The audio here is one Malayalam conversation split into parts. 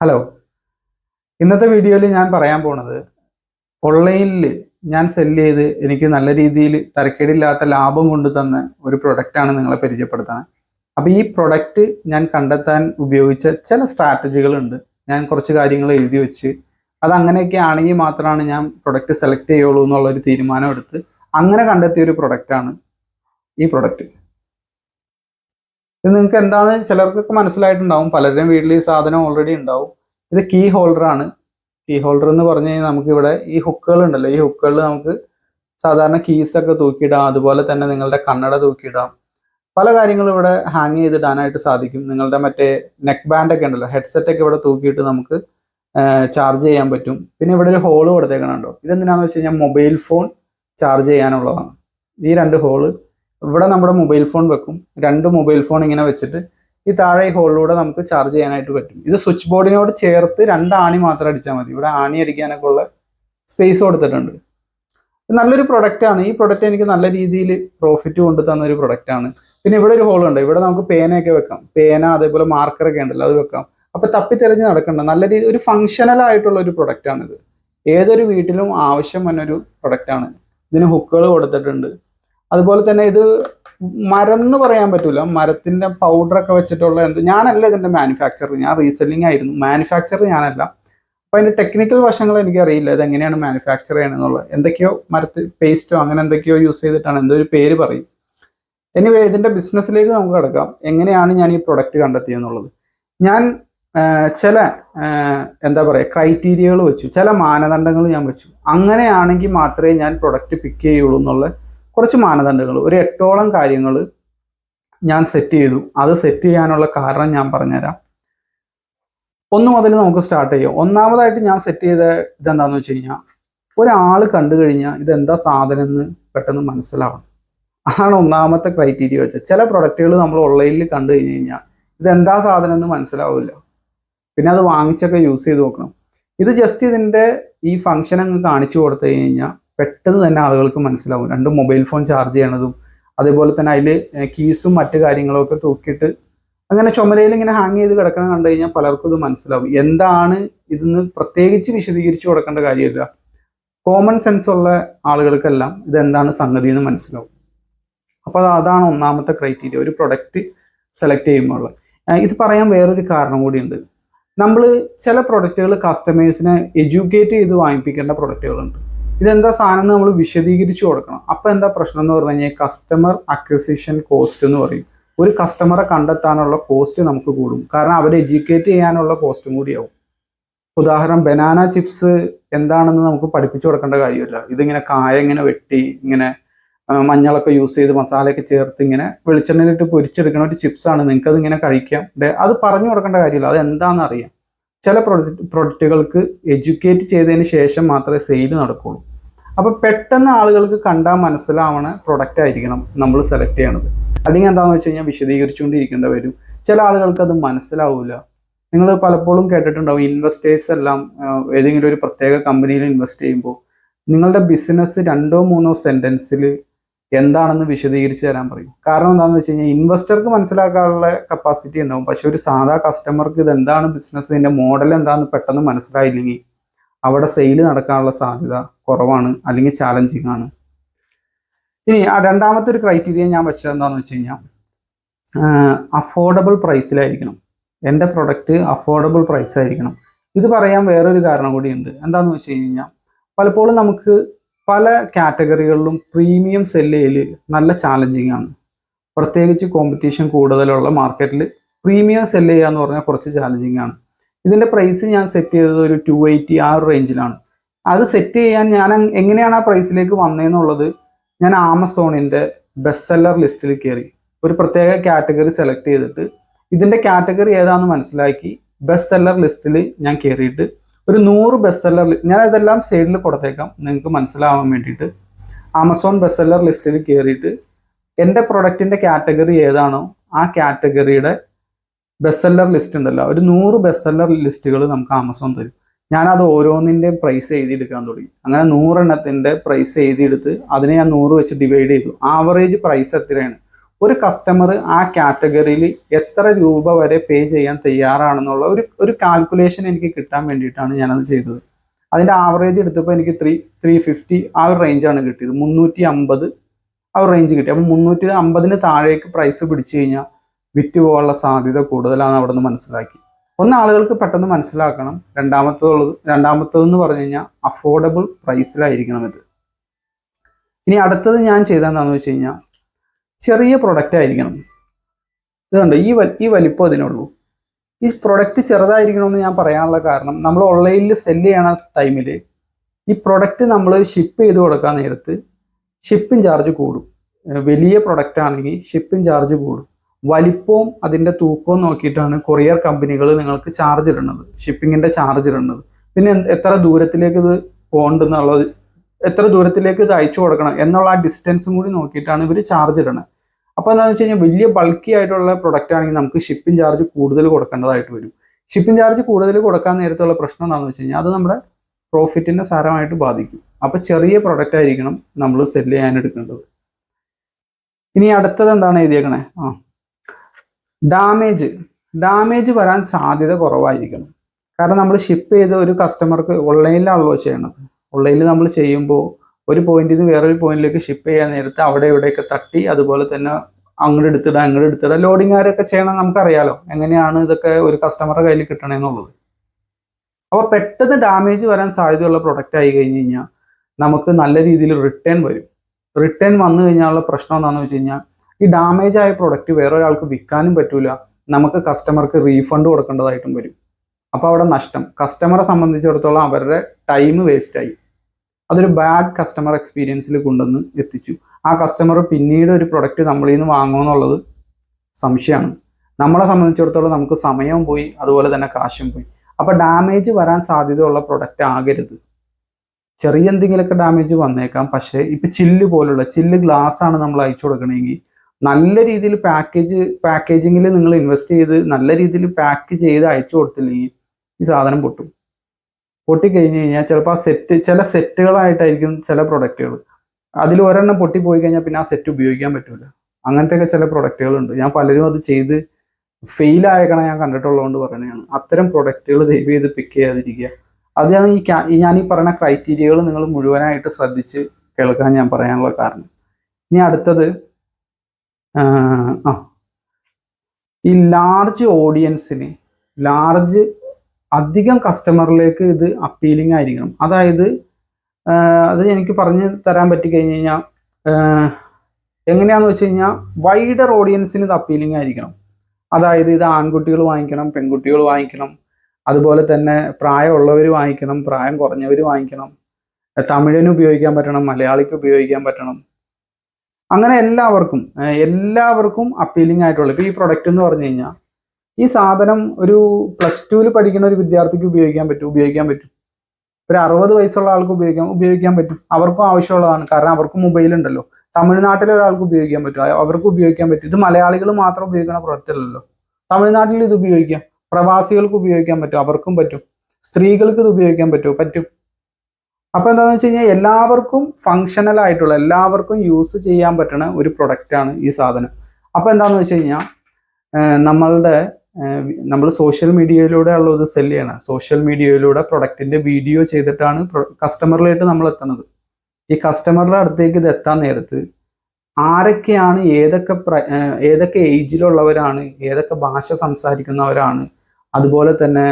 ഹലോ ഇന്നത്തെ വീഡിയോയിൽ ഞാൻ പറയാൻ പോണത് ഓൺലൈനിൽ ഞാൻ സെല്ല് ചെയ്ത് എനിക്ക് നല്ല രീതിയിൽ തരക്കേടില്ലാത്ത ലാഭം കൊണ്ടു തന്ന ഒരു പ്രൊഡക്റ്റാണ് നിങ്ങളെ പരിചയപ്പെടുത്തുന്നത് അപ്പോൾ ഈ പ്രൊഡക്റ്റ് ഞാൻ കണ്ടെത്താൻ ഉപയോഗിച്ച ചില സ്ട്രാറ്റജികളുണ്ട് ഞാൻ കുറച്ച് കാര്യങ്ങൾ എഴുതി വെച്ച് അത് അങ്ങനെയൊക്കെ ആണെങ്കിൽ മാത്രമാണ് ഞാൻ പ്രൊഡക്റ്റ് സെലക്ട് ചെയ്യുള്ളൂ എന്നുള്ളൊരു തീരുമാനം എടുത്ത് അങ്ങനെ കണ്ടെത്തിയ ഒരു പ്രൊഡക്റ്റാണ് ഈ പ്രൊഡക്റ്റ് ഇത് നിങ്ങൾക്ക് എന്താണെന്ന് ചിലർക്കൊക്കെ മനസ്സിലായിട്ടുണ്ടാവും. പലരുടെയും വീട്ടിൽ ഈ സാധനം ഓൾറെഡി ഉണ്ടാവും. ഇത് കീ ഹോൾഡറാണ് കീ ഹോൾഡർ എന്ന് പറഞ്ഞു കഴിഞ്ഞാൽ നമുക്ക് ഇവിടെ ഈ ഹുക്കുകൾ ഉണ്ടല്ലോ. ഈ ഹുക്കുകളിൽ നമുക്ക് സാധാരണ കീസ് ഒക്കെ തൂക്കിയിടാം. അതുപോലെ തന്നെ നിങ്ങളുടെ കണ്ണട തൂക്കിയിടാം. പല കാര്യങ്ങളും ഇവിടെ ഹാങ് ചെയ്തിടാനായിട്ട് സാധിക്കും. നിങ്ങളുടെ മറ്റേ നെക്ക് ബാൻഡ് ഒക്കെ ഉണ്ടല്ലോ. ഹെഡ്സെറ്റ് ഒക്കെ ഇവിടെ തൂക്കിയിട്ട് നമുക്ക് ചാർജ് ചെയ്യാൻ പറ്റും. പിന്നെ ഇവിടെ ഒരു ഹോൾ കൊടുത്തേക്കണുണ്ടോ? ഇതെന്തിനാന്ന് വെച്ച് കഴിഞ്ഞാൽ മൊബൈൽ ഫോൺ ചാർജ് ചെയ്യാനുള്ളതാണ്. ഈ രണ്ട് ഹോൾ ഇവിടെ നമ്മുടെ മൊബൈൽ ഫോൺ വെക്കും. രണ്ട് മൊബൈൽ ഫോൺ ഇങ്ങനെ വെച്ചിട്ട് ഈ താഴെ ഈ ഹോളിലൂടെ നമുക്ക് ചാർജ് ചെയ്യാനായിട്ട് പറ്റും. ഇത് സ്വിച്ച് ബോർഡിനോട് ചേർത്ത് രണ്ട് ആണി മാത്രം അടിച്ചാൽ മതി. ഇവിടെ ആണി അടിക്കാനൊക്കെ ഉള്ള സ്പേസ് കൊടുത്തിട്ടുണ്ട്. നല്ലൊരു പ്രൊഡക്റ്റ് ആണ്. ഈ പ്രൊഡക്റ്റ് എനിക്ക് നല്ല രീതിയിൽ പ്രോഫിറ്റ് കൊണ്ടു തന്ന ഒരു പ്രൊഡക്റ്റ് ആണ്. പിന്നെ ഇവിടെ ഒരു ഹോളുണ്ട് ഇവിടെ നമുക്ക് പേനയൊക്കെ വെക്കാം. പേന അതേപോലെ മാർക്കറൊക്കെ ഉണ്ടല്ലോ അത് വെക്കാം. അപ്പൊ തപ്പിത്തെറിഞ്ഞ് നടക്കണ്ട. നല്ല രീതി ഒരു ഫങ്ഷണൽ ആയിട്ടുള്ള ഒരു പ്രൊഡക്റ്റ് ആണ് ഇത് ഏതൊരു വീട്ടിലും ആവശ്യം വന്നൊരു ആണ്. ഇതിന് ഹുക്കുകൾ കൊടുത്തിട്ടുണ്ട്. അതുപോലെ തന്നെ ഇത് മരം എന്ന് പറയാൻ പറ്റൂല. മരത്തിന്റെ പൗഡർ ഒക്കെ വെച്ചിട്ടുള്ള എന്ത് ഞാനല്ല ഇതിന്റെ മാനുഫാക്ചർ ഞാൻ റീസെല്ലിംഗ് ആയിരുന്നു. മാനുഫാക്ചർ ഞാനല്ല. അപ്പൊ അതിന്റെ ടെക്നിക്കൽ വശങ്ങൾ എനിക്ക് അറിയില്ല ഇത് എങ്ങനെയാണ് മാനുഫാക്ചർ ചെയ്യണമെന്നുള്ളത് എന്തൊക്കെയോ മരത്തിൽ പേസ്റ്റോ അങ്ങനെ എന്തൊക്കെയോ യൂസ് ചെയ്തിട്ടാണ് എന്തോ ഒരു പേര് പറയും. എനിവേ ഇതിന്റെ ബിസിനസ്സിലേക്ക് നമുക്ക് കിടക്കാം. എങ്ങനെയാണ് ഞാൻ ഈ പ്രൊഡക്റ്റ് കണ്ടെത്തിയെന്നുള്ളത്. ഞാൻ ചില എന്താ പറയുക ക്രൈറ്റീരിയകൾ വെച്ചു. ചില മാനദണ്ഡങ്ങൾ ഞാൻ വെച്ചു. അങ്ങനെയാണെങ്കിൽ മാത്രമേ ഞാൻ പ്രൊഡക്റ്റ് പിക്ക് ചെയ്യുള്ളൂ എന്നുള്ള കുറച്ച് മാനദണ്ഡങ്ങൾ. ഒരു എട്ടോളം കാര്യങ്ങൾ ഞാൻ സെറ്റ് ചെയ്തു. അത് സെറ്റ് ചെയ്യാനുള്ള കാരണം ഞാൻ പറഞ്ഞുതരാം. ഒന്ന് മുതൽ നമുക്ക് സ്റ്റാർട്ട് ചെയ്യാം. ഒന്നാമതായിട്ട് ഞാൻ സെറ്റ് ചെയ്ത ഇതെന്താന്ന് വെച്ച് കഴിഞ്ഞാൽ ഒരാൾ കണ്ടു കഴിഞ്ഞാൽ ഇതെന്താ സാധനം എന്ന് പെട്ടെന്ന് മനസ്സിലാവണം. അതാണ് ഒന്നാമത്തെ ക്രൈറ്റീരിയ വെച്ചത്. ചില പ്രൊഡക്റ്റുകൾ നമ്മൾ ഓൺലൈനിൽ കണ്ടു കഴിഞ്ഞ് കഴിഞ്ഞാൽ ഇതെന്താ സാധനം എന്ന് മനസ്സിലാവില്ല. പിന്നെ അത് വാങ്ങിച്ചൊക്കെ യൂസ് ചെയ്ത് നോക്കണം. ഇത് ജസ്റ്റ് ഇതിന്റെ ഈ ഫങ്ഷൻ അങ്ങ് കാണിച്ചു കൊടുത്തു കഴിഞ്ഞാൽ പെട്ടെന്ന് തന്നെ ആളുകൾക്ക് മനസ്സിലാവും. രണ്ട് മൊബൈൽ ഫോൺ ചാർജ് ചെയ്യണതും അതേപോലെ തന്നെ അതിൽ കീസും മറ്റു കാര്യങ്ങളും ഒക്കെ തൂക്കിയിട്ട് അങ്ങനെ ചുമരയിൽ ഇങ്ങനെ ഹാങ് ചെയ്ത് കിടക്കണം കണ്ടു കഴിഞ്ഞാൽ പലർക്കും ഇത് മനസ്സിലാവും. എന്താണ് ഇതെന്ന് പ്രത്യേകിച്ച് വിശദീകരിച്ചു കൊടുക്കേണ്ട കാര്യമില്ല. കോമൺ സെൻസ് ഉള്ള ആളുകൾക്കെല്ലാം ഇത് എന്താണ് സംഗതി എന്ന് മനസ്സിലാവും. അപ്പോൾ അതാണ് ഒന്നാമത്തെ ക്രൈറ്റീരിയ ഒരു പ്രൊഡക്റ്റ് സെലക്ട് ചെയ്യുമ്പോൾ ഇത് പറയാൻ വേറൊരു കാരണം കൂടിയുണ്ട്. നമ്മൾ ചില പ്രൊഡക്റ്റുകൾ കസ്റ്റമേഴ്സിനെ എഡ്യൂക്കേറ്റ് ചെയ്ത് വാങ്ങിപ്പിക്കേണ്ട പ്രൊഡക്റ്റുകളുണ്ട് ഇതെന്താ സാധനം എന്ന് നമ്മൾ വിശദീകരിച്ചു കൊടുക്കണം. അപ്പോൾ എന്താ പ്രശ്നം എന്ന് പറഞ്ഞു കഴിഞ്ഞാൽ കസ്റ്റമർ അക്വിസിഷൻ കോസ്റ്റ് എന്ന് പറയും. ഒരു കസ്റ്റമറെ കണ്ടെത്താനുള്ള കോസ്റ്റ് നമുക്ക് കൂടും. കാരണം അവരെ എഡ്യൂക്കേറ്റ് ചെയ്യാനുള്ള കോസ്റ്റും കൂടിയാവും ഉദാഹരണം ബനാന ചിപ്സ് എന്താണെന്ന് നമുക്ക് പഠിപ്പിച്ചു കൊടുക്കേണ്ട കാര്യമില്ല. ഇതിങ്ങനെ കായ ഇങ്ങനെ വെട്ടി ഇങ്ങനെ മഞ്ഞളൊക്കെ യൂസ് ചെയ്ത് മസാലയൊക്കെ ചേർത്ത് ഇങ്ങനെ വെളിച്ചെണ്ണയിലിട്ട് പൊരിച്ചെടുക്കുന്ന ഒരു ചിപ്സാണ് നിങ്ങൾക്ക് അത് ഇങ്ങനെ കഴിക്കാം അത് പറഞ്ഞു കൊടുക്കേണ്ട കാര്യമില്ല. അത് എന്താണെന്ന് അറിയാം. ചില പ്രൊഡക്റ്റ് പ്രൊഡക്റ്റുകൾക്ക് എഡ്യൂക്കേറ്റ് ചെയ്തതിന് ശേഷം മാത്രമേ സെയിൽ നടക്കുള്ളൂ. അപ്പോൾ പെട്ടെന്ന് ആളുകൾക്ക് കണ്ടാൽ മനസ്സിലാവണ പ്രൊഡക്റ്റ് ആയിരിക്കണം നമ്മൾ സെലക്ട് ചെയ്യണത്. അല്ലെങ്കിൽ എന്താണെന്ന് വെച്ച് കഴിഞ്ഞാൽ വിശദീകരിച്ചുകൊണ്ടിരിക്കേണ്ടി വരും. ചില ആളുകൾക്ക് അത് മനസ്സിലാവില്ല നിങ്ങൾ പലപ്പോഴും കേട്ടിട്ടുണ്ടാവും ഇൻവെസ്റ്റേഴ്സ് എല്ലാം ഏതെങ്കിലും ഒരു പ്രത്യേക കമ്പനിയിൽ ഇൻവെസ്റ്റ് ചെയ്യുമ്പോൾ നിങ്ങളുടെ ബിസിനസ് രണ്ടോ മൂന്നോ സെന്റൻസിൽ എന്താണെന്ന് വിശദീകരിച്ച് തരാൻ പറയും. കാരണം എന്താണെന്ന് വെച്ച് കഴിഞ്ഞാൽ ഇൻവെസ്റ്റർക്ക് മനസ്സിലാക്കാനുള്ള കപ്പാസിറ്റി ഉണ്ടാവും. പക്ഷെ ഒരു സാധാ കസ്റ്റമർക്ക് ഇത് എന്താണ് ബിസിനസ് ഇതിന്റെ മോഡൽ എന്താണെന്ന് പെട്ടെന്ന് മനസ്സിലായില്ലെങ്കിൽ അവിടെ സെയിൽ നടക്കാനുള്ള സാധ്യത കുറവാണ് അല്ലെങ്കിൽ ചാലഞ്ചിങ് ആണ്. ഇനി ആ രണ്ടാമത്തെ ഒരു ക്രൈറ്റീരിയ ഞാൻ വെച്ചത് എന്താണെന്ന് വെച്ച് കഴിഞ്ഞാൽ അഫോർഡബിൾ പ്രൈസിലായിരിക്കണം എന്റെ പ്രൊഡക്റ്റ് അഫോർഡബിൾ പ്രൈസ് ആയിരിക്കണം ഇത് പറയാൻ വേറൊരു കാരണം കൂടിയുണ്ട്. എന്താണെന്ന് വെച്ച് കഴിഞ്ഞാൽ പലപ്പോഴും നമുക്ക് പല കാറ്റഗറികളിലും പ്രീമിയം സെല്ല് ചെയ്യൽ നല്ല ചാലഞ്ചിങ് ആണ്. പ്രത്യേകിച്ച് കോമ്പറ്റീഷൻ കൂടുതലുള്ള മാർക്കറ്റിൽ പ്രീമിയം സെല്ല് ചെയ്യുക എന്ന് പറഞ്ഞാൽ കുറച്ച് ചാലഞ്ചിങ് ആണ്. ഇതിന്റെ പ്രൈസ് ഞാൻ സെറ്റ് ചെയ്തത് ഒരു ടു എയ്റ്റി ആ ഒരു റേഞ്ചിലാണ് അത് സെറ്റ് ചെയ്യാൻ ഞാൻ എങ്ങനെയാണ് ആ പ്രൈസിലേക്ക് വന്നതെന്നുള്ളത് ഞാൻ ആമസോണിന്റെ ബെസ്റ്റ് സെല്ലർ ലിസ്റ്റിൽ കയറി ഒരു പ്രത്യേക കാറ്റഗറി സെലക്ട് ചെയ്തിട്ട് ഇതിന്റെ കാറ്റഗറി ഏതാണെന്ന് മനസ്സിലാക്കി ബെസ്റ്റ് സെല്ലർ ലിസ്റ്റിൽ ഞാൻ കയറിയിട്ട് ഒരു നൂറ് ബെസ്റ്റ് സെല്ലർ ഞാൻ ഇതെല്ലാം സൈഡിൽ കൊടുത്തേക്കാം. നിങ്ങൾക്ക് മനസ്സിലാവാൻ വേണ്ടിയിട്ട്. ആമസോൺ ബെസ്റ്റ് സെല്ലർ ലിസ്റ്റിൽ കയറിയിട്ട് എന്റെ പ്രൊഡക്റ്റിന്റെ കാറ്റഗറി ഏതാണോ ആ കാറ്റഗറിയുടെ ബെസ്റ്റ് സെല്ലർ ലിസ്റ്റ് ഉണ്ടല്ലോ. ഒരു നൂറ് ബെസ്റ്റ് സെല്ലർ ലിസ്റ്റുകൾ നമുക്ക് ആമസോൺ തരും. ഞാനത് ഓരോന്നിന്റെയും പ്രൈസ് എഴുതിയെടുക്കാൻ തുടങ്ങി. അങ്ങനെ നൂറെണ്ണത്തിന്റെ പ്രൈസ് എഴുതിയെടുത്ത് അതിനെ ഞാൻ നൂറ് വെച്ച് ഡിവൈഡ് ചെയ്തു. ആവറേജ് പ്രൈസ് എത്രയാണ്? ഒരു കസ്റ്റമർ ആ കാറ്റഗറിയിൽ എത്ര രൂപ വരെ പേ ചെയ്യാൻ തയ്യാറാണെന്നുള്ള ഒരു ഒരു കാൽക്കുലേഷൻ എനിക്ക് കിട്ടാൻ വേണ്ടിയിട്ടാണ് ഞാനത് ചെയ്തത്. അതിന്റെ ആവറേജ് എടുത്തപ്പോൾ എനിക്ക് ത്രീ ത്രീ ഫിഫ്റ്റി ആ ഒരു റേഞ്ചാണ് കിട്ടിയത്. മുന്നൂറ്റി അമ്പത് ആ ഒരു റേഞ്ച് കിട്ടി. അപ്പം മുന്നൂറ്റി അമ്പതിന് താഴേക്ക് പ്രൈസ് പിടിച്ചു കഴിഞ്ഞാൽ വിറ്റ് പോകാനുള്ള സാധ്യത കൂടുതലാണെന്ന് അവിടെ നിന്ന് മനസ്സിലാക്കി. ഒന്ന് ആളുകൾക്ക് പെട്ടെന്ന് മനസ്സിലാക്കണം. രണ്ടാമത്തുള്ളത് രണ്ടാമത്തതെന്ന് പറഞ്ഞു കഴിഞ്ഞാൽ അഫോർഡബിൾ പ്രൈസിലായിരിക്കണം ഇത്. ഇനി അടുത്തത് ഞാൻ ചെയ്തതെന്താണെന്ന് വെച്ച് കഴിഞ്ഞാൽ ചെറിയ പ്രൊഡക്റ്റ് ആയിരിക്കണം. ഇതുണ്ട് ഈ വ ഈ വലിപ്പം ഇതിനുള്ളൂ ഈ പ്രൊഡക്റ്റ് ചെറുതായിരിക്കണമെന്ന് ഞാൻ പറയാനുള്ള കാരണം നമ്മൾ ഓൺലൈനിൽ സെൽ ചെയ്യണ ടൈമിൽ ഈ പ്രൊഡക്റ്റ് നമ്മൾ ഷിപ്പ് ചെയ്ത് കൊടുക്കാൻ നേരത്ത് ഷിപ്പിംഗ് ചാർജ് കൂടും. വലിയ പ്രൊഡക്റ്റ് ആണെങ്കിൽ ഷിപ്പിംഗ് ചാർജ് കൂടും. വലിപ്പവും അതിന്റെ തൂക്കവും നോക്കിയിട്ടാണ് കൊറിയർ കമ്പനികൾ നിങ്ങൾക്ക് ചാർജ് ഇടുന്നത്. ഷിപ്പിങ്ങിന്റെ ചാർജ് ഇടുന്നത്. പിന്നെ എത്ര ദൂരത്തിലേക്ക് ഇത് പോകണ്ടെന്നുള്ളത് എത്ര ദൂരത്തിലേക്ക് ഇത് അയച്ചു കൊടുക്കണം എന്നുള്ള ആ ഡിസ്റ്റൻസും കൂടി നോക്കിയിട്ടാണ് ഇവർ ചാർജ് ഇടണത് അപ്പോൾ എന്താണെന്ന് വെച്ച് കഴിഞ്ഞാൽ വലിയ ബൾക്കി ആയിട്ടുള്ള പ്രൊഡക്റ്റ് ആണെങ്കിൽ നമുക്ക് ഷിപ്പിംഗ് ചാർജ് കൂടുതൽ കൊടുക്കേണ്ടതായിട്ട് വരും. ഷിപ്പിംഗ് ചാർജ് കൂടുതൽ കൊടുക്കാൻ നേരത്തുള്ള പ്രശ്നം എന്താണെന്ന് വെച്ച് കഴിഞ്ഞാൽ അത് നമ്മുടെ പ്രോഫിറ്റിനെ സാരമായിട്ട് ബാധിക്കും. അപ്പോൾ ചെറിയ പ്രൊഡക്റ്റ് ആയിരിക്കണം നമ്മൾ സെൽ ചെയ്യാൻ എടുക്കേണ്ടത്. ഇനി അടുത്തത് എന്താണ് എഴുതിയേക്കണേ? ആ. ഡാമേജ് ഡാമേജ് വരാൻ സാധ്യത കുറവായിരിക്കണം. കാരണം നമ്മൾ ഷിപ്പ് ചെയ്ത ഒരു കസ്റ്റമർക്ക് ഓൺലൈനിലാണല്ലോ ചെയ്യണത്. ഓൺലൈനിൽ നമ്മൾ ചെയ്യുമ്പോൾ ഒരു പോയിന്റിൽ നിന്ന് വേറൊരു പോയിന്റിലേക്ക് ഷിപ്പ് ചെയ്യാൻ നേരത്ത് അവിടെ ഇവിടെയൊക്കെ തട്ടി അതുപോലെ തന്നെ അങ്ങോട്ട് എടുത്തിടാം അങ്ങോട്ട് എടുത്തിടാം ലോഡിംഗ് ആരൊക്കെ ചെയ്യണം നമുക്കറിയാലോ. എങ്ങനെയാണ് ഇതൊക്കെ ഒരു കസ്റ്റമറുടെ കയ്യിൽ കിട്ടണമെന്നുള്ളത് അപ്പോൾ പെട്ടെന്ന് ഡാമേജ് വരാൻ സാധ്യതയുള്ള പ്രൊഡക്റ്റ് ആയി കഴിഞ്ഞ് കഴിഞ്ഞാൽ നമുക്ക് നല്ല രീതിയിൽ റിട്ടേൺ വരും. റിട്ടേൺ വന്നു കഴിഞ്ഞാലുള്ള പ്രശ്നം എന്താണെന്ന് വെച്ച് കഴിഞ്ഞാൽ ഈ ഡാമേജ് ആയ പ്രൊഡക്റ്റ് വേറൊരാൾക്ക് വിൽക്കാനും പറ്റൂല. നമുക്ക് കസ്റ്റമർക്ക് റീഫണ്ട് കൊടുക്കേണ്ടതായിട്ടും വരും. അപ്പോൾ അവിടെ നഷ്ടം. കസ്റ്റമറെ സംബന്ധിച്ചിടത്തോളം അവരുടെ ടൈം വേസ്റ്റായി അതൊരു ബാഡ് കസ്റ്റമർ എക്സ്പീരിയൻസിൽ കൊണ്ടുവന്ന് എത്തിച്ചു. ആ കസ്റ്റമർ പിന്നീട് ഒരു പ്രൊഡക്റ്റ് നമ്മളിൽ നിന്ന് വാങ്ങുമെന്നുള്ളത് സംശയമാണ്. നമ്മളെ സംബന്ധിച്ചിടത്തോളം നമുക്ക് സമയവും പോയി അതുപോലെ തന്നെ കാശും പോയി. അപ്പോൾ ഡാമേജ് വരാൻ സാധ്യതയുള്ള പ്രൊഡക്റ്റ് ആകരുത്. ചെറിയ എന്തെങ്കിലുമൊക്കെ ഡാമേജ് വന്നേക്കാം. പക്ഷേ ഇപ്പൊ ചില്ല് പോലുള്ള ചില്ല് ഗ്ലാസ് ആണ് നമ്മൾ അയച്ചു കൊടുക്കണമെങ്കിൽ നല്ല രീതിയിൽ പാക്കേജ് പാക്കേജിങ്ങിൽ നിങ്ങൾ ഇൻവെസ്റ്റ് ചെയ്ത് നല്ല രീതിയിൽ പാക്ക് ചെയ്ത് അയച്ചു കൊടുത്തില്ലെങ്കിൽ ഈ സാധനം പൊട്ടും. പൊട്ടിക്കഴിഞ്ഞ് കഴിഞ്ഞാൽ ചിലപ്പോൾ ആ സെറ്റ് ചില സെറ്റുകളായിട്ടായിരിക്കും ചില പ്രൊഡക്റ്റുകൾ അതിൽ ഒരെണ്ണം പൊട്ടിപ്പോയി കഴിഞ്ഞാൽ പിന്നെ ആ സെറ്റ് ഉപയോഗിക്കാൻ പറ്റില്ല അങ്ങനത്തെയൊക്കെ ചില പ്രൊഡക്റ്റുകളുണ്ട് ഞാൻ പലരും അത് ചെയ്ത് ഫെയിൽ ആയേക്കണ ഞാൻ കണ്ടിട്ടുള്ളതുകൊണ്ട് പറയുന്നതാണ് അത്തരം പ്രൊഡക്റ്റുകൾ ദയവ് ചെയ്ത് പിക്ക് ചെയ്യാതിരിക്കുക. അതാണ് ഈ ഞാൻ ഈ പറയുന്ന ക്രൈറ്റീരിയകൾ നിങ്ങൾ മുഴുവനായിട്ട് ശ്രദ്ധിച്ച് കേൾക്കാൻ ഞാൻ പറയാനുള്ള കാരണം. ഇനി അടുത്തത്. ഈ ലാർജ് ഓഡിയൻസിന് ലാർജ് അധികം കസ്റ്റമറിലേക്ക് ഇത് അപ്പീലിംഗ് ആയിരിക്കണം. അതായത് അത് എനിക്ക് പറഞ്ഞു തരാൻ പറ്റി കഴിഞ്ഞ് കഴിഞ്ഞാൽ എങ്ങനെയാന്ന് വെച്ച് കഴിഞ്ഞാൽ വൈഡർ ഓഡിയൻസിന് ഇത് അപ്പീലിംഗ് ആയിരിക്കണം. അതായത് ഇത് ആൺകുട്ടികൾ വാങ്ങിക്കണം പെൺകുട്ടികൾ വാങ്ങിക്കണം അതുപോലെ തന്നെ പ്രായമുള്ളവർ വാങ്ങിക്കണം പ്രായം കുറഞ്ഞവർ വാങ്ങിക്കണം തമിഴിന് ഉപയോഗിക്കാൻ പറ്റണം മലയാളിക്ക് ഉപയോഗിക്കാൻ പറ്റണം. അങ്ങനെ എല്ലാവർക്കും എല്ലാവർക്കും അപ്പീലിംഗ് ആയിട്ടുള്ള ഇപ്പോൾ ഈ പ്രൊഡക്റ്റ് എന്ന് പറഞ്ഞു കഴിഞ്ഞാൽ ഈ സാധനം ഒരു പ്ലസ് ടുവിൽ പഠിക്കുന്ന ഒരു വിദ്യാർത്ഥിക്ക് ഉപയോഗിക്കാൻ പറ്റും ഉപയോഗിക്കാൻ പറ്റും. ഒരു അറുപത് വയസ്സുള്ള ആൾക്ക് ഉപയോഗിക്കാൻ ഉപയോഗിക്കാൻ പറ്റും. അവർക്കും ആവശ്യമുള്ളതാണ്. കാരണം അവർക്ക് മൊബൈൽ ഉണ്ടല്ലോ. തമിഴ്നാട്ടിലെ ഒരാൾക്ക് ഉപയോഗിക്കാൻ പറ്റും. അവർക്ക് ഉപയോഗിക്കാൻ പറ്റും. ഇത് മലയാളികൾ മാത്രം ഉപയോഗിക്കുന്ന പ്രൊഡക്റ്റ് അല്ലല്ലോ. തമിഴ്നാട്ടിൽ ഇത് ഉപയോഗിക്കാം. പ്രവാസികൾക്ക് ഉപയോഗിക്കാൻ പറ്റും. അവർക്കും പറ്റും. സ്ത്രീകൾക്ക് ഇത് ഉപയോഗിക്കാൻ പറ്റുമോ പറ്റും. അപ്പൊ എന്താണെന്ന് വെച്ച് കഴിഞ്ഞാൽ എല്ലാവർക്കും ഫങ്ഷണൽ ആയിട്ടുള്ള എല്ലാവർക്കും യൂസ് ചെയ്യാൻ പറ്റുന്ന ഒരു പ്രൊഡക്റ്റ് ആണ് ഈ സാധനം. അപ്പൊ എന്താണെന്ന് വെച്ച് കഴിഞ്ഞാൽ നമ്മളുടെ നമ്മൾ സോഷ്യൽ മീഡിയയിലൂടെ ഉള്ളത് സെൽ ചെയ്യണം. സോഷ്യൽ മീഡിയയിലൂടെ പ്രൊഡക്റ്റിന്റെ വീഡിയോ ചെയ്തിട്ടാണ് കസ്റ്റമറിലായിട്ട് നമ്മൾ എത്തുന്നത്. ഈ കസ്റ്റമറുടെ അടുത്തേക്ക് ഇത് എത്താൻ നേരത്ത് ആരൊക്കെയാണ് ഏതൊക്കെ ഏതൊക്കെ ഏജിലുള്ളവരാണ് ഏതൊക്കെ ഭാഷ സംസാരിക്കുന്നവരാണ് അതുപോലെ തന്നെ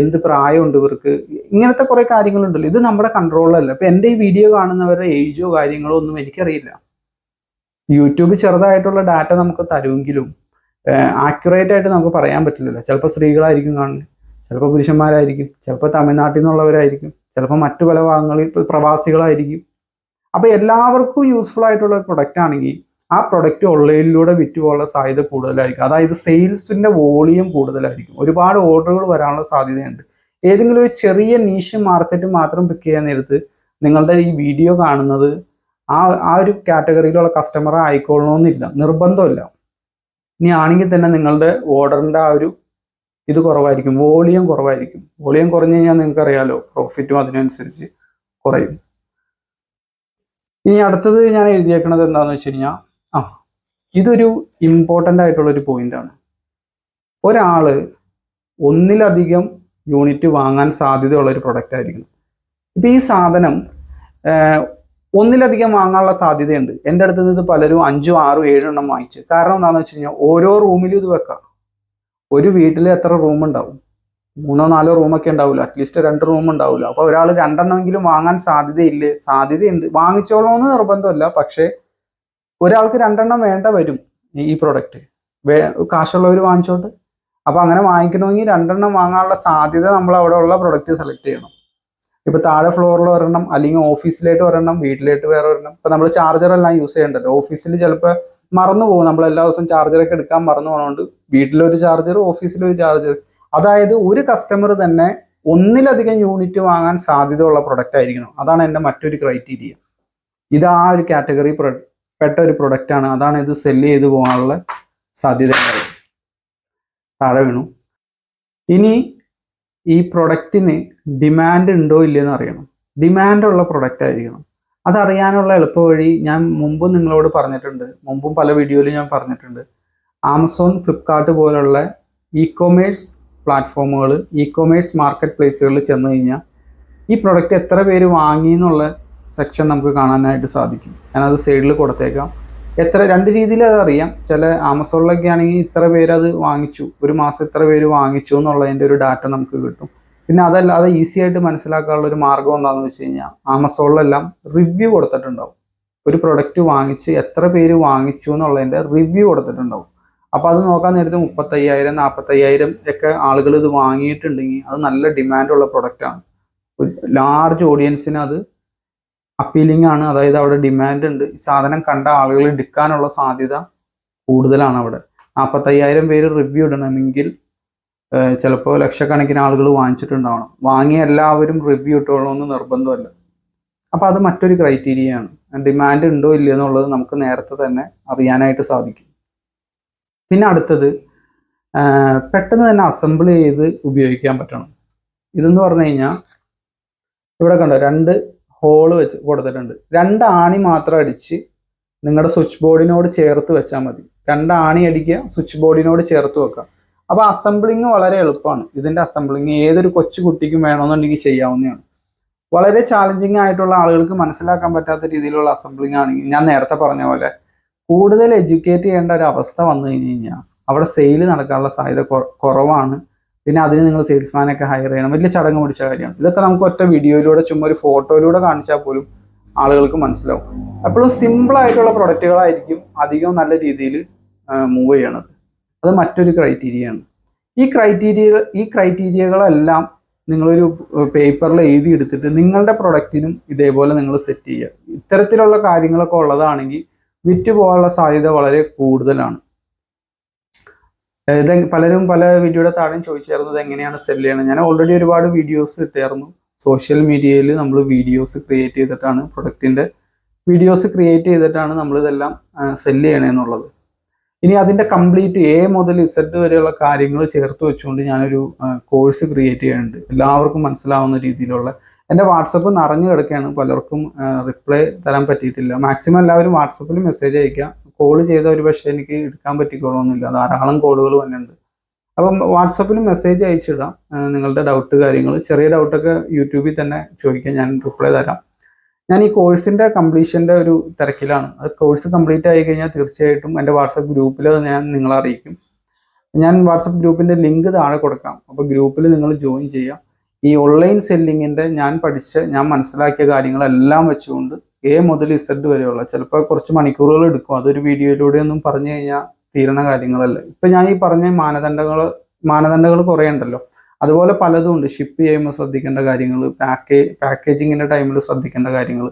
എന്ത് പ്രായമുണ്ട് ഇവർക്ക് ഇങ്ങനത്തെ കുറേ കാര്യങ്ങളുണ്ടല്ലോ. ഇത് നമ്മുടെ കൺട്രോളിലല്ല. അപ്പം എന്റെ ഈ വീഡിയോ കാണുന്നവരുടെ ഏജോ കാര്യങ്ങളോ ഒന്നും എനിക്കറിയില്ല. യൂട്യൂബ് ചെറുതായിട്ടുള്ള ഡാറ്റ നമുക്ക് തരുമെങ്കിലും ആക്യുറേറ്റ് ആയിട്ട് നമുക്ക് പറയാൻ പറ്റില്ലല്ലോ. ചിലപ്പോൾ സ്ത്രീകളായിരിക്കും കാണുന്നത്. ചിലപ്പോൾ പുരുഷന്മാരായിരിക്കും. ചിലപ്പോൾ തമിഴ്നാട്ടിൽ നിന്നുള്ളവരായിരിക്കും. ചിലപ്പോൾ മറ്റു പല ഭാഗങ്ങളിൽ ഇപ്പോൾ പ്രവാസികളായിരിക്കും. അപ്പോൾ എല്ലാവർക്കും യൂസ്ഫുൾ ആയിട്ടുള്ള ഒരു പ്രൊഡക്റ്റ് ആണെങ്കിൽ ആ പ്രൊഡക്റ്റ് ഓൺലൈനിലൂടെ വിറ്റ് പോകാനുള്ള സാധ്യത കൂടുതലായിരിക്കും. അതായത് സെയിൽസിന്റെ വോളിയം കൂടുതലായിരിക്കും. ഒരുപാട് ഓർഡറുകൾ വരാനുള്ള സാധ്യതയുണ്ട്. ഏതെങ്കിലും ഒരു ചെറിയ നീഷ് മാർക്കറ്റ് മാത്രം പിക്ക് ചെയ്യാൻ നേരത്ത് നിങ്ങളുടെ ഈ വീഡിയോ കാണുന്നത് ആ ആ ഒരു കാറ്റഗറിയിലുള്ള കസ്റ്റമർ ആയിക്കൊള്ളണമെന്നില്ല നിർബന്ധമില്ല. ഇനി ആണെങ്കിൽ തന്നെ നിങ്ങളുടെ ഓർഡറിന്റെ ആ ഒരു ഇത് കുറവായിരിക്കും വോളിയം കുറവായിരിക്കും. വോളിയം കുറഞ്ഞു കഴിഞ്ഞാൽ നിങ്ങൾക്ക് അറിയാലോ പ്രോഫിറ്റും അതിനനുസരിച്ച് കുറയും. ഇനി അടുത്തത് ഞാൻ എഴുതിയേക്കുന്നത് എന്താണെന്ന് വെച്ച് കഴിഞ്ഞാൽ ആ ഇതൊരു ഇമ്പോർട്ടന്റ് ആയിട്ടുള്ള ഒരു പോയിന്റ് ആണ്. ഒരാൾ ഒന്നിലധികം യൂണിറ്റ് വാങ്ങാൻ സാധ്യതയുള്ള ഒരു പ്രൊഡക്റ്റ് ആയിരിക്കണം. ഇപ്പം ഈ സാധനം ഒന്നിലധികം വാങ്ങാനുള്ള സാധ്യതയുണ്ട്. എന്റെ അടുത്ത് നിന്ന് പലരും അഞ്ചും ആറും ഏഴും എണ്ണം വാങ്ങിച്ചു. കാരണം എന്താണെന്ന് വെച്ച് കഴിഞ്ഞാൽ ഓരോ റൂമിലും ഇത് വെക്കാം. ഒരു വീട്ടിൽ എത്ര റൂം ഉണ്ടാവും? മൂന്നോ നാലോ റൂമൊക്കെ ഉണ്ടാവില്ല. അറ്റ്ലീസ്റ്റ് രണ്ട് റൂം ഉണ്ടാവില്ല. അപ്പോൾ ഒരാൾ രണ്ടെണ്ണമെങ്കിലും വാങ്ങാൻ സാധ്യതയില്ലേ? സാധ്യതയുണ്ട്. വാങ്ങിച്ചോളണമെന്ന് നിർബന്ധമല്ല. പക്ഷേ ഒരാൾക്ക് രണ്ടെണ്ണം വേണ്ട വരും ഈ പ്രൊഡക്റ്റ് വേ കാശുള്ളവർ വാങ്ങിച്ചോട്ട്. അപ്പോൾ അങ്ങനെ വാങ്ങിക്കണമെങ്കിൽ രണ്ടെണ്ണം വാങ്ങാനുള്ള സാധ്യത നമ്മൾ അവിടെ ഉള്ള പ്രൊഡക്റ്റ് സെലക്ട് ചെയ്യണം. ഇപ്പൊ താഴെ ഫ്ലോറിൽ ഒരെണ്ണം അല്ലെങ്കിൽ ഓഫീസിലായിട്ട് ഒരെണ്ണം വീട്ടിലായിട്ട് വേറെ ഒരെണ്ണം. ഇപ്പൊ നമ്മൾ ചാർജർ എല്ലാം യൂസ് ചെയ്യണ്ടല്ലോ. ഓഫീസിൽ ചിലപ്പോൾ മറന്നു പോകും. നമ്മൾ എല്ലാ ദിവസവും ചാർജറൊക്കെ എടുക്കാൻ മറന്നു പോകുന്നതുകൊണ്ട് വീട്ടിലൊരു ചാർജർ ഓഫീസിലൊരു ചാർജർ അതായത് ഒരു കസ്റ്റമർ തന്നെ ഒന്നിലധികം യൂണിറ്റ് വാങ്ങാൻ സാധ്യതയുള്ള പ്രൊഡക്റ്റ് ആയിരിക്കണം. അതാണ് എന്റെ മറ്റൊരു ക്രൈറ്റീരിയ ഇത് ആ ഒരു കാറ്റഗറി പെട്ട ഒരു പ്രൊഡക്റ്റ് ആണ്. അതാണ് ഇത് സെല്ല് ചെയ്ത് പോകാനുള്ള സാധ്യത. താഴെ വീണു. ഇനി ഈ പ്രൊഡക്റ്റിന് ഡിമാൻഡ് ഉണ്ടോ ഇല്ലയെന്ന് അറിയണം. ഡിമാൻഡ് ഉള്ള പ്രൊഡക്റ്റ് ആയിരിക്കണം. അതറിയാനുള്ള എളുപ്പ വഴി ഞാൻ മുമ്പും നിങ്ങളോട് പറഞ്ഞിട്ടുണ്ട്. മുമ്പും പല വീഡിയോയിലും ഞാൻ പറഞ്ഞിട്ടുണ്ട്. ആമസോൺ ഫ്ലിപ്കാർട്ട് പോലുള്ള ഇ കൊമേഴ്സ് പ്ലാറ്റ്ഫോമുകൾ ഇ കൊമേഴ്സ് മാർക്കറ്റ് പ്ലേസുകളിൽ ചെന്ന് കഴിഞ്ഞാൽ ഈ പ്രൊഡക്റ്റ് എത്ര പേര് വാങ്ങി എന്നുള്ള സെക്ഷൻ നമുക്ക് കാണാനായിട്ട് സാധിക്കും. ഞാനത് സൈഡിൽ കൊടുത്തേക്കാം. എത്ര രണ്ട് രീതിയിൽ അത് അറിയാം. ചില ആമസോണിലൊക്കെ ആണെങ്കിൽ ഇത്ര പേര് അത് വാങ്ങിച്ചു. ഒരു മാസം ഇത്ര പേര് വാങ്ങിച്ചു എന്നുള്ളതിന്റെ ഒരു ഡാറ്റ നമുക്ക് കിട്ടും. പിന്നെ അതല്ലാതെ ഈസി ആയിട്ട് മനസ്സിലാക്കാനുള്ള ഒരു മാർഗം എന്താണെന്ന് വെച്ച് കഴിഞ്ഞാൽ ആമസോണിലെല്ലാം റിവ്യൂ കൊടുത്തിട്ടുണ്ടാവും. ഒരു പ്രൊഡക്റ്റ് വാങ്ങിച്ച് എത്ര പേര് വാങ്ങിച്ചു എന്നുള്ളതിന്റെ റിവ്യൂ കൊടുത്തിട്ടുണ്ടാവും. അപ്പോൾ അത് നോക്കാൻ നേരത്തെ മുപ്പത്തയ്യായിരം നാൽപ്പത്തയ്യായിരം ഒക്കെ ആളുകൾ ഇത് വാങ്ങിയിട്ടുണ്ടെങ്കിൽ അത് നല്ല ഡിമാൻഡുള്ള പ്രൊഡക്റ്റാണ്. ലാർജ് ഓഡിയൻസിന് അത് അപ്പീലിംഗ് ആണ്. അതായത് അവിടെ ഡിമാൻഡ് ഉണ്ട്. സാധനം കണ്ട ആളുകൾ എടുക്കാനുള്ള സാധ്യത കൂടുതലാണ് അവിടെ. നാൽപ്പത്തയ്യായിരം പേര് റിവ്യൂ ഇടണമെങ്കിൽ ചിലപ്പോൾ ലക്ഷക്കണക്കിന് ആളുകൾ വാങ്ങിച്ചിട്ടുണ്ടാവണം. വാങ്ങിയ എല്ലാവരും റിവ്യൂ ഇട്ടോളണമെന്ന് നിർബന്ധമല്ല. അപ്പോൾ അത് മറ്റൊരു ക്രൈറ്റീരിയയാണ് ഡിമാൻഡ് ഉണ്ടോ ഇല്ലയോ എന്നുള്ളത് നമുക്ക് നേരത്തെ തന്നെ അറിയാനായിട്ട് സാധിക്കും. പിന്നെ അടുത്തത് പെട്ടെന്ന് തന്നെ അസംബിൾ ചെയ്ത് ഉപയോഗിക്കാൻ പറ്റണം. ഇതെന്ന് പറഞ്ഞു കഴിഞ്ഞാൽ ഇവിടെ കണ്ടോ രണ്ട് ഹോൾ വെച്ച് കൊടുത്തിട്ടുണ്ട്. രണ്ട് ആണി മാത്രം അടിച്ച് നിങ്ങളുടെ സ്വിച്ച് ബോർഡിനോട് ചേർത്ത് വെച്ചാൽ മതി. രണ്ട് ആണി അടിക്കുക സ്വിച്ച് ബോർഡിനോട് ചേർത്ത് വെക്കുക. അപ്പോൾ അസംബ്ലിങ് വളരെ എളുപ്പമാണ് ഇതിന്റെ അസംബ്ലിങ് ഏതൊരു കൊച്ചു കുട്ടിക്കും വേണമെന്നുണ്ടെങ്കിൽ ചെയ്യാവുന്നതാണ്. വളരെ ചാലഞ്ചിങ് ആയിട്ടുള്ള ആളുകൾക്ക് മനസ്സിലാക്കാൻ പറ്റാത്ത രീതിയിലുള്ള അസംബ്ലിങ് ആണെങ്കിൽ ഞാൻ നേരത്തെ പറഞ്ഞ പോലെ കൂടുതൽ എഡ്യൂക്കേറ്റ് ചെയ്യേണ്ട ഒരു അവസ്ഥ വന്നു കഴിഞ്ഞ് കഴിഞ്ഞാൽ അവിടെ സെയിൽ നടക്കാനുള്ള സാധ്യത കുറവാണ്. പിന്നെ അതിന് നിങ്ങൾ സെയിൽസ്മാനൊക്കെ ഹയർ ചെയ്യണം. വലിയ ചടങ്ങ് പിടിച്ച കാര്യമാണ്. ഇതൊക്കെ നമുക്ക് ഒറ്റ വീഡിയോയിലൂടെ ചുമ്മാ ഒരു ഫോട്ടോയിലൂടെ കാണിച്ചാൽ പോലും ആളുകൾക്ക് മനസ്സിലാവും. എപ്പോഴും സിമ്പിൾ ആയിട്ടുള്ള പ്രൊഡക്റ്റുകളായിരിക്കും അധികം നല്ല രീതിയിൽ മൂവ് ചെയ്യണത്. അത് മറ്റൊരു ക്രൈറ്റീരിയ ആണ്. ഈ ക്രൈറ്റീരിയ ഈ ക്രൈറ്റീരിയകളെല്ലാം നിങ്ങളൊരു പേപ്പറിൽ എഴുതി എടുത്തിട്ട് നിങ്ങളുടെ പ്രൊഡക്റ്റിനും ഇതേപോലെ നിങ്ങൾ സെറ്റ് ചെയ്യുക. ഇത്തരത്തിലുള്ള കാര്യങ്ങളൊക്കെ ഉള്ളതാണെങ്കിൽ വിറ്റ് പോകാനുള്ള സാധ്യത വളരെ കൂടുതലാണ്. ഇത് പലരും പല വീഡിയോയുടെ താഴെയും ചോദിച്ചായിരുന്നു എങ്ങനെയാണ് സെൽ ചെയ്യണം ഞാൻ ഓൾറെഡി ഒരുപാട് വീഡിയോസ് ഇട്ടായിരുന്നു സോഷ്യൽ മീഡിയയിൽ നമ്മൾ വീഡിയോസ് ക്രിയേറ്റ് ചെയ്തിട്ടാണ് പ്രൊഡക്റ്റിന്റെ വീഡിയോസ് ക്രിയേറ്റ് ചെയ്തിട്ടാണ് നമ്മൾ ഇതെല്ലാം സെൽ ചെയ്യണമെന്നുള്ളത് ഇനി അതിന്റെ കംപ്ലീറ്റ് എ മുതൽ ഇസഡ് വരെയുള്ള കാര്യങ്ങൾ ചേർത്ത് വെച്ചുകൊണ്ട് ഞാനൊരു കോഴ്സ് ക്രിയേറ്റ് ചെയ്യുന്നുണ്ട്. എല്ലാവർക്കും മനസ്സിലാവുന്ന രീതിയിലുള്ള. എന്റെ വാട്സപ്പ് നിറഞ്ഞു കിടക്കുകയാണ്. പലർക്കും റിപ്ലൈ തരാൻ പറ്റിയിട്ടില്ല. മാക്സിമം എല്ലാവരും വാട്സപ്പിൽ മെസ്സേജ് അയക്കുക കോൾ ചെയ്ത ഒരു പക്ഷേ എനിക്ക് എടുക്കാൻ പറ്റിക്കോളൊന്നുമില്ല ധാരാളം കോളുകൾ വന്നിട്ടുണ്ട്. അപ്പം വാട്സപ്പിൽ മെസ്സേജ് അയച്ചിടാം. നിങ്ങളുടെ ഡൗട്ട് കാര്യങ്ങൾ. ചെറിയ ഡൗട്ടൊക്കെ യൂട്യൂബിൽ തന്നെ ചോദിക്കാം. ഞാൻ റിപ്ലൈ തരാം. ഞാൻ ഈ കോഴ്സിന്റെ കംപ്ലീഷന്റെ ഒരു തിരക്കിലാണ്. അത് കോഴ്സ് കംപ്ലീറ്റ് ആയി കഴിഞ്ഞാൽ തീർച്ചയായിട്ടും എന്റെ വാട്സപ്പ് ഗ്രൂപ്പിൽ ഞാൻ നിങ്ങളെ അറിയിക്കും. ഞാൻ വാട്സപ്പ് ഗ്രൂപ്പിന്റെ ലിങ്ക് താഴെ കൊടുക്കാം. അപ്പോൾ ഗ്രൂപ്പിൽ നിങ്ങൾ ജോയിൻ ചെയ്യാം. ഈ ഓൺലൈൻ സെല്ലിങ്ങിന്റെ ഞാൻ പഠിച്ച ഞാൻ മനസ്സിലാക്കിയ കാര്യങ്ങളെല്ലാം വെച്ചുകൊണ്ട് എ മുതൽ ഇസഡ് വരെയുള്ള ചിലപ്പോൾ കുറച്ച് മണിക്കൂറുകൾ എടുക്കും. അതൊരു വീഡിയോയിലൂടെ ഒന്നും പറഞ്ഞു കഴിഞ്ഞാൽ തീരണ കാര്യങ്ങളല്ല. ഇപ്പം ഞാൻ ഈ പറഞ്ഞ മാനദണ്ഡങ്ങൾ മാനദണ്ഡങ്ങൾ കുറേ ഉണ്ടല്ലോ. അതുപോലെ പലതും ഉണ്ട്. ഷിപ്പ് ചെയ്യുമ്പോൾ ശ്രദ്ധിക്കേണ്ട കാര്യങ്ങൾ പാക്കേ പാക്കേജിങ്ങിന്റെ ടൈമിൽ ശ്രദ്ധിക്കേണ്ട കാര്യങ്ങൾ.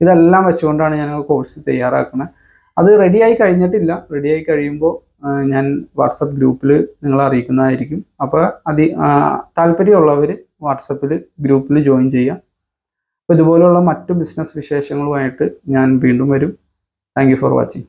ഇതെല്ലാം വെച്ചുകൊണ്ടാണ് ഞാൻ കോഴ്സ് തയ്യാറാക്കുന്നത് അത് റെഡിയായി കഴിഞ്ഞിട്ടില്ല. റെഡിയായി കഴിയുമ്പോൾ ഞാൻ വാട്സപ്പ് ഗ്രൂപ്പിൽ നിങ്ങളെ അറിയിക്കുന്നതായിരിക്കും. അപ്പോൾ അതി താല്പര്യമുള്ളവർ വാട്സപ്പിൽ ഗ്രൂപ്പിൽ ജോയിൻ ചെയ്യാം. അപ്പോൾ ഇതുപോലുള്ള മറ്റു ബിസിനസ് വിശേഷങ്ങളുമായിട്ട് ഞാൻ വീണ്ടും വരും. Thank for watching